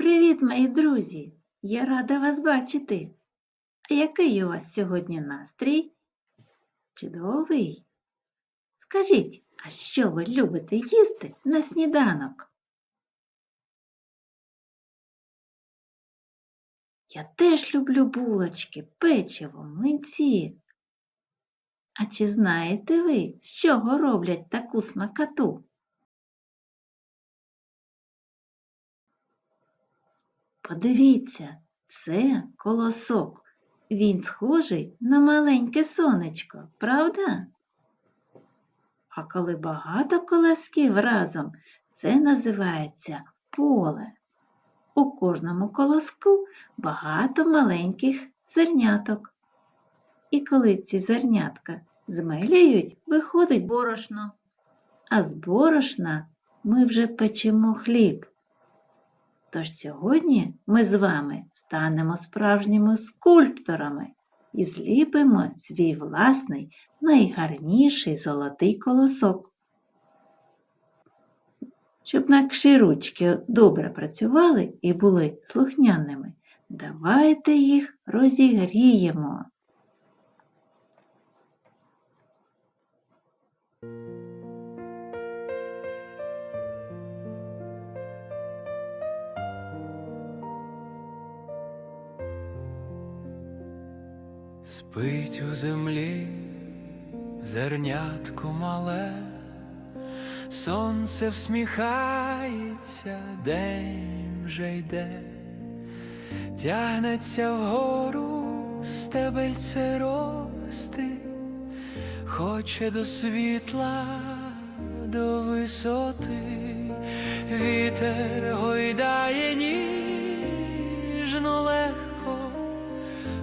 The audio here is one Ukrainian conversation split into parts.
Привіт, мої друзі! Я рада вас бачити. А який у вас сьогодні настрій? Чудовий. Скажіть, а що ви любите їсти на сніданок? Я теж люблю булочки, печиво, млинці. А чи знаєте ви, з чого роблять таку смакоту? Подивіться, це колосок. Він схожий на маленьке сонечко, правда? А коли багато колосків разом, це називається поле. У кожному колоску багато маленьких зерняток. І коли ці зернятка змелюють, виходить борошно. А з борошна ми вже печемо хліб. Тож сьогодні ми з вами станемо справжніми скульпторами і зліпимо свій власний найгарніший золотий колосок. Щоб наші ручки добре працювали і були слухняними, давайте їх розігріємо. Спить у землі зернятко мале, сонце всміхається, день вже йде, тягнеться вгору стебельце рости, хоче до світла, до висоти, вітер гойдає ніжно легко.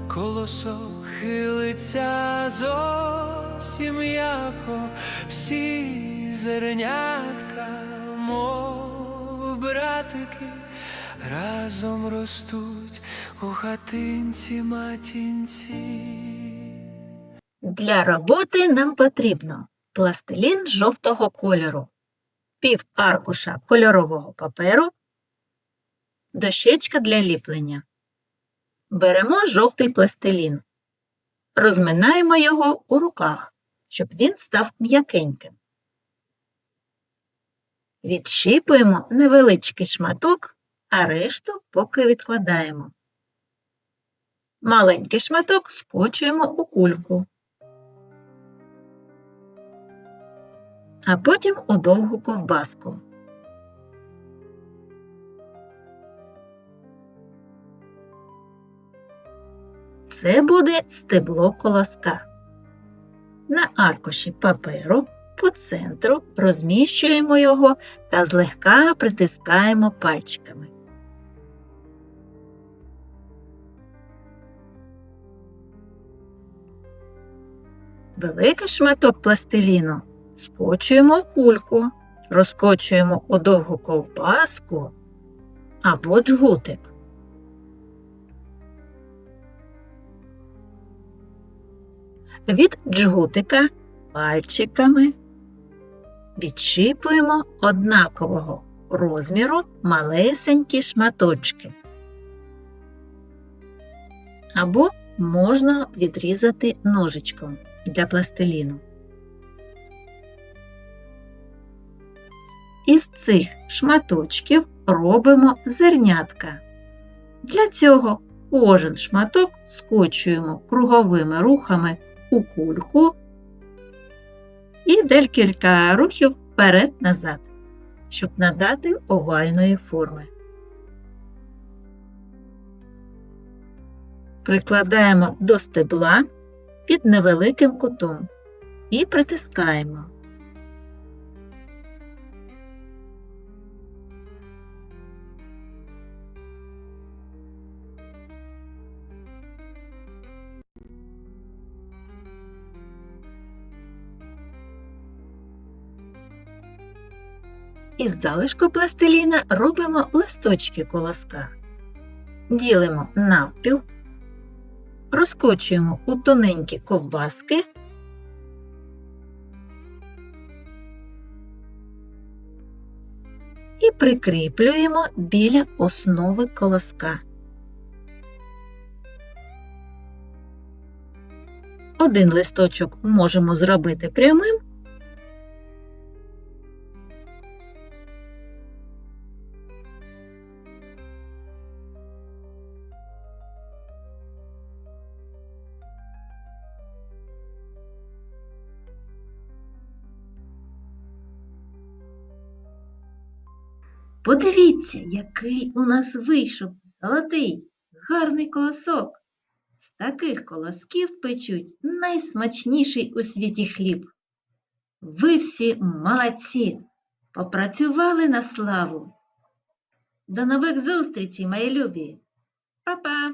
Колосок хилиться зовсім м'яко, всі зернятка, мов братики, разом ростуть у хатинці матінці. Для роботи нам потрібно пластилін жовтого кольору, пів аркуша кольорового паперу, дощечка для ліплення. Беремо жовтий пластилін. Розминаємо його у руках, щоб він став м'якеньким. Відщіпуємо невеличкий шматок, а решту поки відкладаємо. Маленький шматок скочуємо у кульку, а потім у довгу ковбаску. Це буде стебло колоска. На аркуші паперу по центру розміщуємо його та злегка притискаємо пальчиками. Великий шматок пластиліну скочуємо у кульку, розкочуємо у довгу ковбаску або джгутик. Від джгутика пальчиками відщіпуємо однакового розміру малесенькі шматочки. Або можна відрізати ножичком для пластиліну. Із цих шматочків робимо зернятка. Для цього кожен шматок скочуємо круговими рухами у кульку і декілька рухів вперед-назад, щоб надати овальної форми. Прикладаємо до стебла під невеликим кутом і притискаємо. Із залишку пластиліна робимо листочки колоска. Ділимо навпіл, розкочуємо у тоненькі ковбаски і прикріплюємо біля основи колоска. Один листочок можемо зробити прямим, Подивіться, який у нас вийшов золотий, гарний колосок. З таких колосків печуть найсмачніший у світі хліб. Ви всі молодці, попрацювали на славу. До нових зустрічей, мої любі. Па-па!